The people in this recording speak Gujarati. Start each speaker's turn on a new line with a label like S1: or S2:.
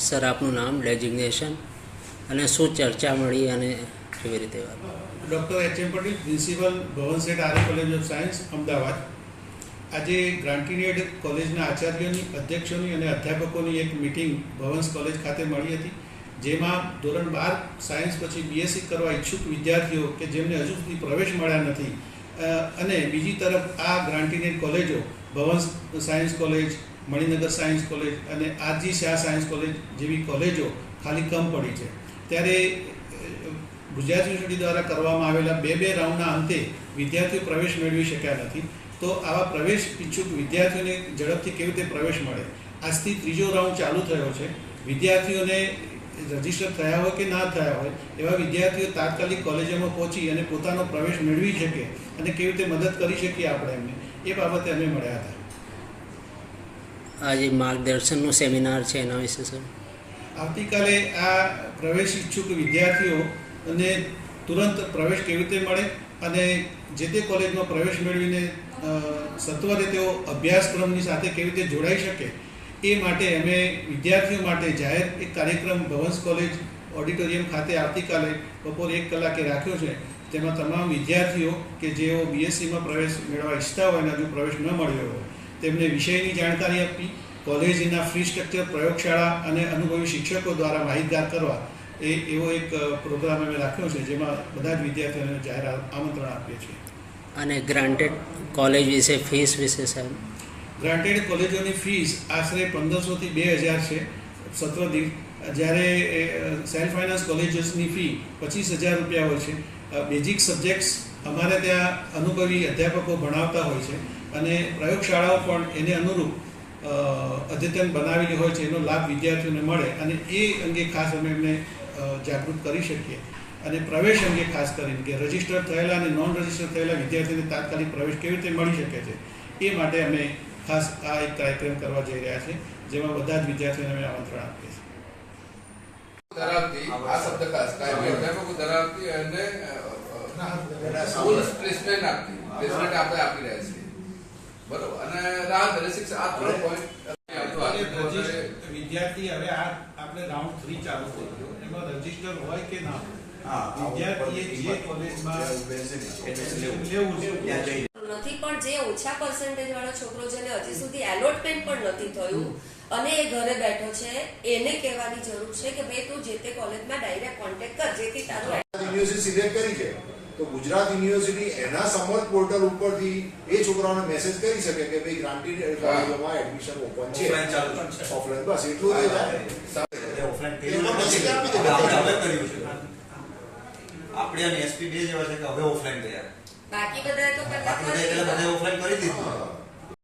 S1: સર, આપનું નામ ડેઝિગ્નેશન અને શું ચર્ચા મળી અને કેવી રીતે વાત?
S2: Doctor H M Patel, principal Bhavan Sheth Arya college of science Ahmedabad. આજે ગ્રાન્ટીનેડ કોલેજના આચાર્યોની, અધ્યક્ષોની અને અધ્યાપકોની એક મિટિંગ ભવન્સ કોલેજ ખાતે મળી હતી, જેમાં ધોરણ બાર સાયન્સ પછી બીએસસી કરવા ઈચ્છુક વિદ્યાર્થીઓ કે જેમને હજુ સુધી પ્રવેશ મળ્યા નથી અને બીજી તરફ આ ગ્રાન્ટીનેડ કોલેજો Bhavans science college Maninagar science college અને R G Shah science college જેવી કોલેજો ખાલી કમ પડી છે. ત્યારે ગુજરાત યુનિવર્સિટી દ્વારા કરવામાં આવેલા બે બે રાઉન્ડના અંતે વિદ્યાર્થીઓ પ્રવેશ મેળવી શક્યા નથી. તો આવા પ્રવેશ ઈચ્છુક વિદ્યાર્થીઓને ઝડપથી કેવી રીતે પ્રવેશ મળે? આજથી ત્રીજો રાઉન્ડ ચાલુ થયો છે. વિદ્યાર્થીઓને રજિસ્ટર થયા હોય કે ના થયા હોય, એવા વિદ્યાર્થીઓ તાત્કાલિક કોલેજોમાં પહોંચી અને પોતાનો પ્રવેશ મેળવી શકે અને કેવી રીતે મદદ કરી શકીએ આપણે એમને? એ બાબતે અમે મળ્યા હતા.
S1: આ જે માર્ગદર્શનનો સેમિનાર છે એના વિશે, સર.
S2: આવતીકાલે આ પ્રવેશ ઈચ્છુક વિદ્યાર્થીઓ અને તુરંત પ્રવેશ કેવી રીતે મળે અને જે તે કોલેજમાં પ્રવેશ મેળવીને સત્વરે તેઓ અભ્યાસક્રમની સાથે કેવી રીતે જોડાઈ શકે એ માટે અમે વિદ્યાર્થીઓ માટે જાહેર એક કાર્યક્રમ ભવન્સ કોલેજ ઓડિટોરિયમ ખાતે આવતીકાલે બપોરે એક કલાકે રાખ્યો છે. તેમાં તમામ વિદ્યાર્થીઓ કે જેઓ બીએસસીમાં પ્રવેશ મેળવવા ઈચ્છતા હોય અને હજુ પ્રવેશ ન મળ્યો હોય તેમને વિષયની જાણકારી આપી કોલેજના ફ્રી સ્ટ્રક્ચર પ્રયોગશાળા અને અનુભવી શિક્ષકો દ્વારા માહિતગાર કરવા એ એવો એક પ્રોગ્રામ અમે રાખ્યો છે જેમાં બધા જ વિદ્યાર્થીઓને જાહેર આમંત્રણ આપીએ છીએ.
S1: અને ગ્રાન્ટેડ કોલેજ વિશે ફીસ વિશે સાહેબ?
S2: ગ્રાન્ટેડ કોલેજોની ફીસ આશરે પંદરસોથી બે હજાર છે. સત્ર દીઠ જ્યારે સેલ્ફ ફાઇનાન્સ કોલેજીસની ફી પચીસ હજાર રૂપિયા હોય છે. બેઝિક સબ્જેક્ટ્સ અમારે ત્યાં અનુભવી અધ્યાપકો ભણાવતા હોય છે. અને પ્રયોગશાળાઓ પણ એને અનુરૂપ અદ્યતન બનાવેલી હોય છે એનો લાભ વિદ્યાર્થીઓને મળે અને એ અંગે ખાસ અમે એમને જાગૃત કરી શકીએ. અને પ્રવેશ અંગે ખાસ કરીને કે રજિસ્ટર થયેલા અને નોન રજિસ્ટર થયેલા વિદ્યાર્થીઓને તાત્કાલિક પ્રવેશ કેવી રીતે મળી શકે છે એ માટે અમે ખાસ આ એક કાર્યક્રમ કરવા જઈ રહ્યા છે જેમાં બધા જ વિદ્યાર્થીઓને અમે આમંત્રણ આપીએ છીએ.
S3: ધરાવતી આ શબ્દ ખાસ કાયમી ધરાવતી અને સ્કૂલ પ્લેસમેન્ટ આપતી. પ્લેસમેન્ટ આપણે આપી રહ્યા છીએ બરોબર. અને રાહત અને શિક્ષણ આ ત્રણ પોઈન્ટ
S2: વિદ્યાર્થી હવે આ આપણે રાઉન્ડ થ્રી ચાલુ થઈ એમાં રજિસ્ટર હોય કે ના જે કોલેજમાં લેવું. છે?
S4: નથી પણ જે ઓછા પર્સન્ટેજ વાળો છોકરો જેને હજી સુધી એલોટમેન્ટ પણ નથી થયું. અને એ ઘરે બેઠો છે એને કહેવાની જરૂર છે કે ભાઈ તું જે તે કોલેજમાં ડાયરેક્ટ કોન્ટેક્ટ કર જેથી તારું
S5: સિલેક્ટ કરી છે. તો ગુજરાત યુનિવર્સિટી એના સમર્થ પોર્ટલ ઉપરથી એ છોકરાઓને મેસેજ કરી શકે કે ભાઈ ગ્રાન્ટેડ કોલેજોમાં એડમિશન ઓપન છે. ઓફલાઈન બસ એટલું જ.
S6: આપણે અને એસપી બે જેવા છે કે હવે ઓફલાઈન ગયા
S4: બાકી
S6: બધા તો બધા ઓફલાઈન કરી દીધું.